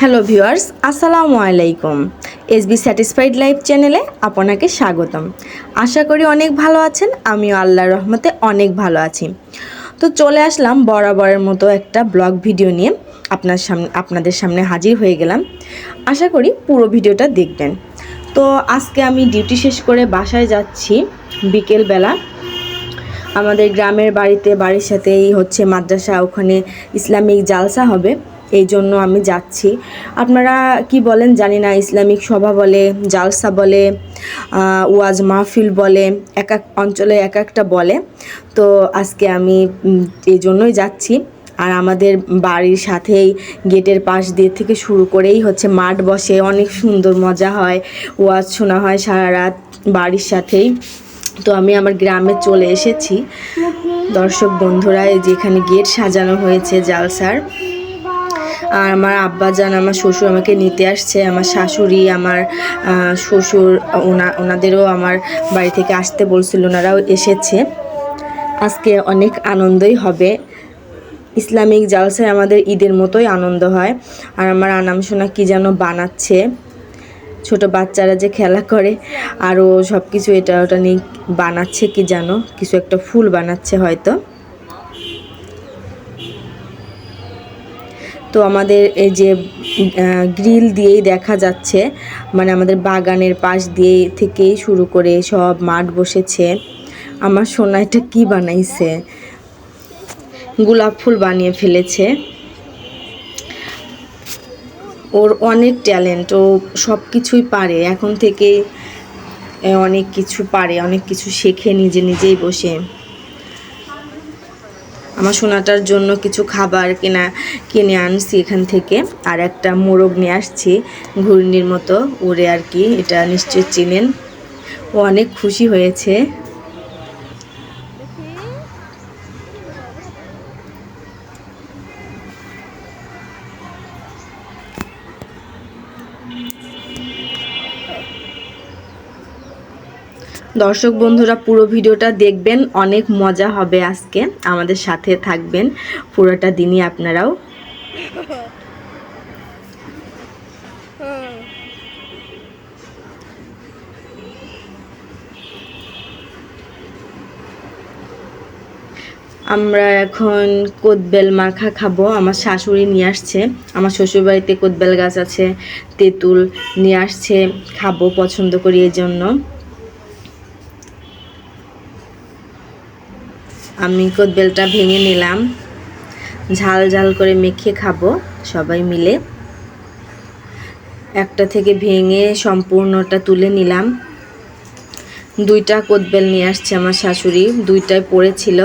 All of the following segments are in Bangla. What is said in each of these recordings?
হ্যালো ভিউয়ার্স আসসালামু আলাইকুম এসবি স্যাটিসফাইড লাইফ চ্যানেলে আপনাকে স্বাগতম। আশা করি অনেক ভালো আছেন। আমিও আল্লাহর রহমতে অনেক ভালো আছি। তো চলে আসলাম বরাবরের মতো একটা ব্লগ ভিডিও নিয়ে। আপনার সামনে আপনাদের সামনে হাজির হয়ে গেলাম। আশা করি পুরো ভিডিওটা দেখবেন। তো আজকে আমি ডিউটি শেষ করে বাসায় যাচ্ছি বিকেলবেলা। আমাদের গ্রামের বাড়িতে, বাড়ির সাথেই হচ্ছে মাদ্রাসা, ওখানে ইসলামিক জালসা হবে। এই জন্য আমি যাচ্ছি। আপনারা কি বলেন, জানি না, ইসলামিক সভা বলে, জালসা বলে ওয়াজ মাহফিল বলে, এক এক অঞ্চলে এক একটা বলে। তো আজকে আমি এই জন্যই যাচ্ছি। আর আমাদের বাড়ির সাথেই গেটের পাশ দিয়ে থেকে শুরু করেই হচ্ছে মাঠ বসে, অনেক সুন্দর মজা হয়, ওয়াজ শোনা হয় সারা রাত বাড়ির সাথেই। তো আমি আমার গ্রামে চলে এসেছি। দর্শক বন্ধুরা যেখানে গেট সাজানো হয়েছে জালসার। আর আমার আব্বাজান, আমার শ্বশুর আমাকে নিতে আসছে, আমার শাশুড়ি, আমার শ্বশুর, ওনা, ওনাদেরও আমার বাড়ি থেকে আসতে বলছিল, ওনারাও এসেছে। আজকে অনেক আনন্দই হবে। ইসলামিক জালসায় আমাদের ঈদের মতোই আনন্দ হয়। আর আমার আনাম সোনা কী যেন বানাচ্ছে। ছোট বাচ্চারা যে খেলা করে, আরও সব কিছু এটা ওটা নিয়ে বানাচ্ছে কি জানো কিছু একটা ফুল বানাচ্ছে হয়তো। তো আমাদের এই যে গ্রিল দিয়েই দেখা যাচ্ছে মানে আমাদের বাগানের পাশ দিয়ে থেকেই শুরু করে সব মাঠ বসেছে। আমার সোনা এটা কী বানাইছে? গোলাপ ফুল বানিয়ে ফেলেছে। ওর অনেক ট্যালেন্ট, ও সব কিছুই পারে। এখন থেকে অনেক কিছু পারে, অনেক কিছু শেখে নিজে নিজেই বসে। আমার সোনাটার জন্য কিছু খাবার কেনা, কিনে আনছি এখান থেকে। আর একটা মোরগ নিয়ে আসছি, ঘূর্ণির মতো। উড়ে আর কি, এটা নিশ্চয় চেনেন। ও অনেক খুশি হয়েছে। দর্শক বন্ধুরা, পুরো ভিডিওটা দেখবেন, অনেক মজা হবে আজকে। আমাদের সাথে থাকবেন পুরোটা দিনই আপনারাও। আমরা এখন কোদবেল মাখা খাব। আমার শাশুড়ি নিয়ে আসছে। আমার শ্বশুরবাড়িতে কোদবেল গাছ আছে, তেঁতুল নিয়ে আসছে, খাব পছন্দ করি এই জন্য আমি কোদবেলটা ভেঙে নিলাম। ঝাল ঝাল করে মেখে খাব সবাই মিলে। একটা থেকে ভেঙে সম্পূর্ণটা তুলে নিলাম। দুইটা কোদবেল নিয়ে আসছে আমার শাশুড়ি, দুইটাই পড়েছিল।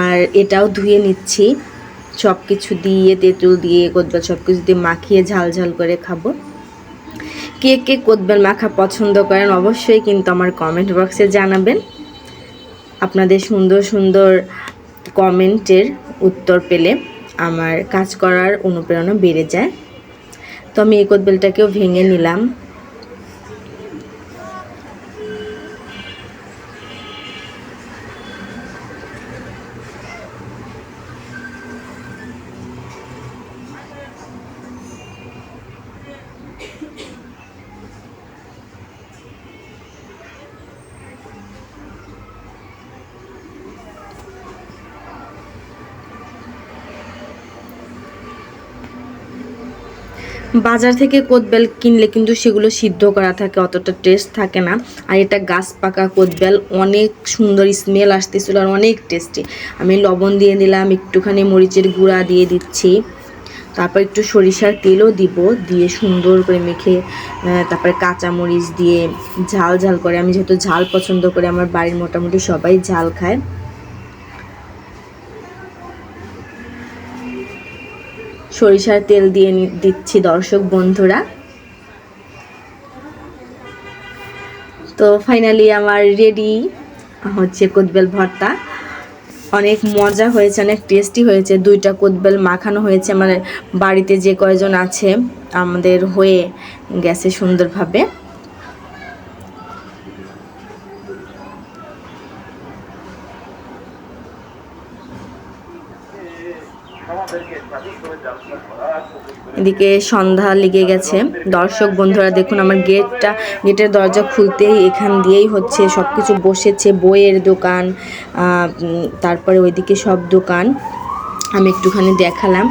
আর এটাও ধুয়ে নিচ্ছি। সব কিছু দিয়ে, তেঁতুল দিয়ে, কোদবেল সব কিছু দিয়ে মাখিয়ে ঝাল ঝাল করে খাব। কে কে কোদবেল মাখা পছন্দ করেন অবশ্যই কিন্তু আমার কমেন্ট বক্সে জানাবেন। আপনাদের সুন্দর সুন্দর কমেন্টের উত্তর পেলে আমার কাজ করার অনুপ্রেরণা বেড়ে যায়। তো আমি এই কোদবেলটাকেও ভেঙে নিলাম। বাজার থেকে কোদবেল কিনলে কিন্তু সেগুলো সিদ্ধ করা থাকে, অতটা টেস্ট থাকে না। আর এটা গাছ পাকা কোদবেল অনেক সুন্দর স্মেল আসতেছিল আর অনেক টেস্টি আমি লবণ দিয়ে দিলাম, একটুখানি মরিচের গুঁড়া দিয়ে দিচ্ছি। তারপর একটু সরিষার তেলও দিব, দিয়ে সুন্দর করে মেখে তারপরে কাঁচা মরিচ দিয়ে ঝাল ঝাল করে। আমি যেহেতু ঝাল পছন্দ করি, আমার বাড়ির মোটামুটি সবাই ঝাল খায়। সরিষার তেল দিয়ে দিচ্ছি দর্শক বন্ধুরা। তো ফাইনালি আমার রেডি হচ্ছে কোদবেল ভর্তা। অনেক মজা হয়েছে, অনেক টেস্টি হয়েছে। দুইটা কোদবেল মাখানো হয়েছে। আমার বাড়িতে যে কয়জন আছে, আমাদের হয়ে গেছে সুন্দরভাবে। এদিকে সন্ধ্যা লেগে গেছে। দর্শক বন্ধুরা, দেখুন আমার গেটটা, গেটের দরজা খুলতেই এখান দিয়েই হচ্ছে সব কিছু বসেছে, বইয়ের দোকান তারপরে ওইদিকে সব দোকান। আমি একটুখানি দেখালাম।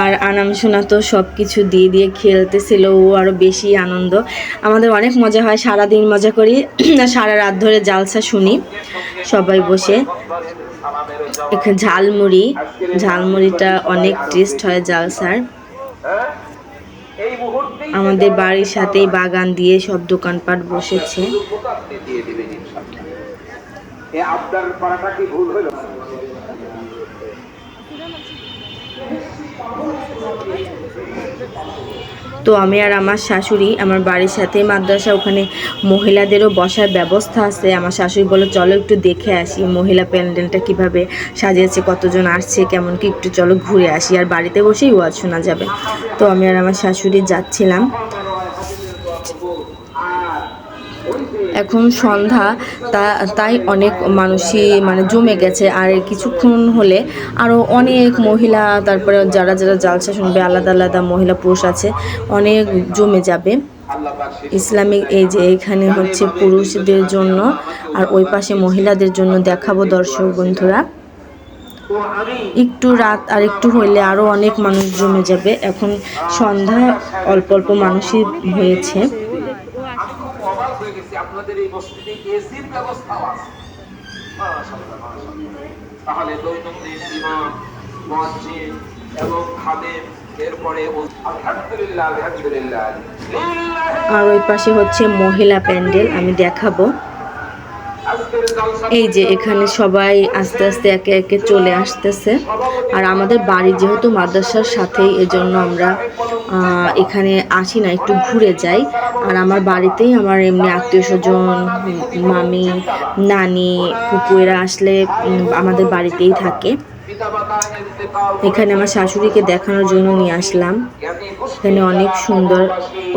আর আনাম সোনা তো সব কিছু দিয়ে দিয়ে খেলতেছিল, ও আরও বেশি আনন্দ। আমাদের অনেক মজা হয় সারা দিন মজা করি। সারা রাত ধরে জালসা শুনি সবাই বসে। এখানে ঝালমুড়ি, ঝালমুড়িটা অনেক টেস্ট হয় জালসার। আমাদের বাড়ির সাথেই বাগান দিয়ে সব দোকানপাট বসেছে। ভুল হলো? তো আমি আর আমার শাশুড়ি, আমার বাড়ির সাথে মাদ্রাসা, ওখানে মহিলাদেরও বসার ব্যবস্থা আছে। আমার শাশুড়ি বলো চলো একটু দেখে আসি মহিলা প্যান্ডেলটা কীভাবে সাজিয়েছে, কতজন আসছে, কেমন কি একটু চলো ঘুরে আসি। আর বাড়িতে বসেই ওয়াজ শোনা যাবে। তো আমি আর আমার শাশুড়ি যাচ্ছিলাম। এখন সন্ধ্যা, তা, তাই অনেক মানুষই মানে জমে গেছে। আর কিছুক্ষণ হলে আরও অনেক মহিলা, তারপরে যারা যারা জালসা শুনবে, আলাদা আলাদা মহিলা পুরুষ আছে, অনেক জমে যাবে। ইসলামিক এই যে এখানে হচ্ছে পুরুষদের জন্য আর ওই পাশে মহিলাদের জন্য দেখাবো দর্শক বন্ধুরা। একটু রাত আর একটু হইলে আরও অনেক মানুষ জমে যাবে। এখন সন্ধ্যা অল্প অল্প মানুষই হয়েছে আমি খুব অবাক হয়ে গেছি আপনাদের এই মসজিদে এসির ব্যবস্থাও আছে। তাহলে দৈনন্দিন ইমাম মুয়াজ্জিন এবং খাদেম এরপরে আলহামদুলিল্লাহ আলহামদুলিল্লাহ। আর ওই পাশে হচ্ছে মহিলা প্যান্ডেল আমি দেখাবো। এই যে এখানে সবাই আস্তে আস্তে একে একে চলে আসতেছে। আর আমাদের বাড়ি যেহেতু মাদ্রাসার সাথেই এজন্য আমরা এখানে আসি না, একটু ঘুরে যাই। আর আমার বাড়িতেই আমার এমনি আত্মীয় স্বজন, মামি, নানি পুকুরা আসলে আমাদের বাড়িতেই থাকে। এখানে আমার শাশুড়িকে দেখানোর জন্য নিয়ে আসলাম। এখানে অনেক সুন্দর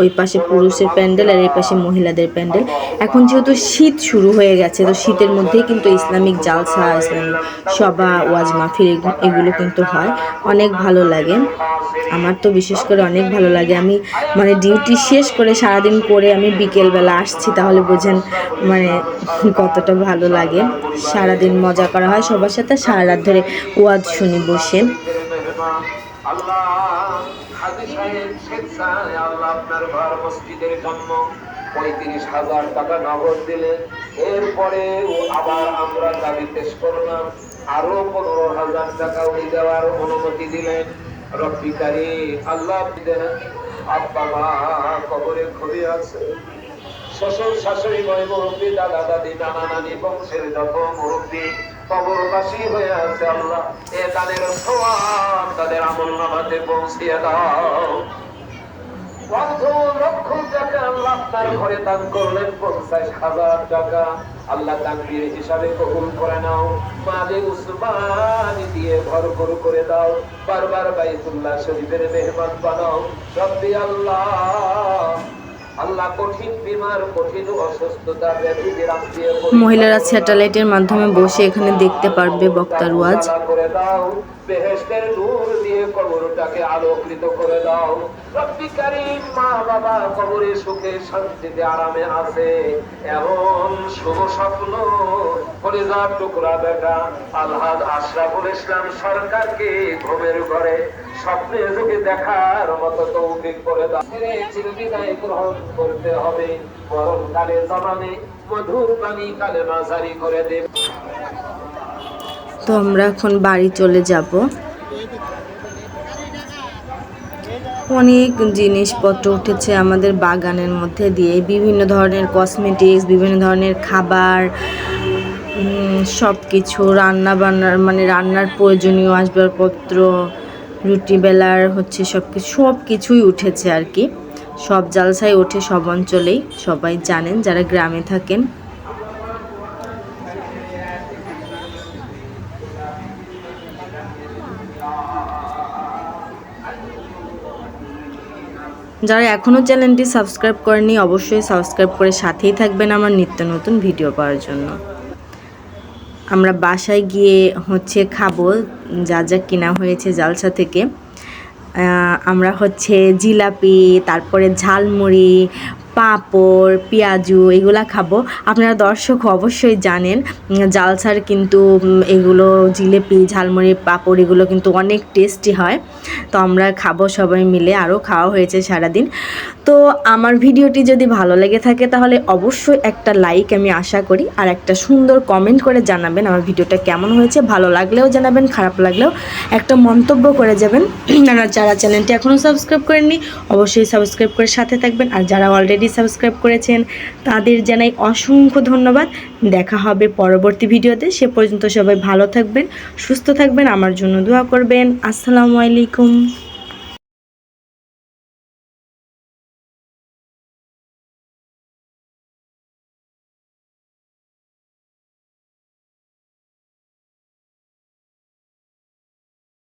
ওই পাশে পুরুষের প্যান্ডেল আর এই পাশে মহিলাদের প্যান্ডেল। এখন যেহেতু শীত শুরু হয়ে গেছে, তো শীতের মধ্যেই কিন্তু ইসলামিক জালসা, ইসলামিক সভা, ওয়াজ মাহফিল এগুলো কিন্তু হয়। অনেক ভালো লাগে। আমার তো বিশেষ করে অনেক ভালো লাগে। আমি মানে ডিউটি শেষ করে সারাদিন করে আমি বিকেলবেলা আসছি, তাহলে বোঝেন মানে কতটা ভালো লাগে। সারাদিন মজা করা হয় সবার সাথে। সারা রাত ধরে ওয়াজ শুনি বসে। মেহমান আল্লাহ হাজি সাহেব শেখ সাহেব আল্লাহ আপনার ঘর মসজিদের জন্য পঁয়ত্রিশ হাজার টাকা নগদ দিলেন এরপরে আবার আমরা দাবি পেশ করলাম আরও পনেরো হাজার টাকা উনি দেওয়ার অনুমতি দিলেন রব্বিকারী আল্লাহ আব্বা মা কবরে খুবই আছে শ্বশুর শাশুড়ি নয় মুরব্বী দাদা দাদি নানা নানি বংশের যত মুরব্বী কবরবাসী হয়ে আছে আল্লাহ। এ তাদের সওয়াব, তাদের আমল নামাতে পৌঁছিয়ে দাও। দান করলেন, পঞ্চাশ হাজার টাকা। আল্লাহ তাকবীর হিসাবে কবুল করে নাও। মালে উসমানি দিয়ে ভরপুর করে দাও। বারবার বাইতুল্লাহ শরীফের মেহমান বানাও। রব্বি আল্লাহ মহিলারা স্যাটেলাইটের মাধ্যমে বসে এখানে দেখতে পারবে বক্তার ওয়াজ। বেহেশতের নূর দিয়ে কবরটাকে আলোকৃত করে দাও। কারীম মা বাবা কবরে সুখে শান্তিতে আরামে আছে। এমন শুভ স্বপ্ন কলিজার টুকরা বেটা আলহাজ আশরাফুল ইসলাম সরকারকে ঘুমের ঘরে স্বপ্নে যুগে দেখার মতো তৌফিক করে দাও। চিরবিদায় গ্রহণ করতে হবে। মরণ কালে জমানে মধুর বাণী কালে মাঝারি করে দেব। তো আমরা এখন বাড়ি চলে যাব। অনেক জিনিসপত্র উঠেছে আমাদের বাগানের মধ্যে দিয়ে। বিভিন্ন ধরনের কসমেটিক্স বিভিন্ন ধরনের খাবার সব কিছু রান্না বান্নার মানে রান্নার প্রয়োজনীয় আসবাবপত্র, রুটি বেলার হচ্ছে সব কিছু সব কিছুই উঠেছে আর কি। সব জালসাই ওঠে সব অঞ্চলেই, সবাই জানেন, যারা গ্রামে থাকেন। যারা এখনও চ্যানেলটি সাবস্ক্রাইব করেনি অবশ্যই সাবস্ক্রাইব করে সাথেই থাকবেন আমার নিত্য নতুন ভিডিও পাওয়ার জন্য। আমরা বাসায় গিয়ে হচ্ছে খাব, যা যা কেনা হয়েছে জালসা থেকে। আমরা হচ্ছে জিলাপি, তারপরে ঝালমুড়ি পাঁপড়, পেঁয়াজু এগুলা খাব। আপনারা দর্শক অবশ্যই জানেন জালসার কিন্তু এগুলো জিলেপি ঝালমুড়ি পাঁপড়, এগুলো কিন্তু অনেক টেস্টি হয়। তো আমরা খাব সবাই মিলে আরও খাওয়া হয়েছে সারাদিন। তো আমার ভিডিওটি যদি ভালো লেগে থাকে, তাহলে অবশ্যই একটা লাইক আমি আশা করি, আর একটা সুন্দর কমেন্ট করে জানাবেন আমার ভিডিওটা কেমন হয়েছে। ভালো লাগলেও জানাবেন, খারাপ লাগলেও একটা মন্তব্য করে যাবেন। আর যারা চ্যানেলটি এখনও সাবস্ক্রাইব করেননি, অবশ্যই সাবস্ক্রাইব করে সাথে থাকবেন। আর যারা অলরেডি সাবস্ক্রাইব করেছেন, তাদের জানাই অসংখ্য ধন্যবাদ। দেখা হবে পরবর্তী ভিডিওতে। সে পর্যন্ত সবাই ভালো থাকবেন, সুস্থ থাকবেন। আমার জন্য দোয়া করবেন। আসসালামু আলাইকুম।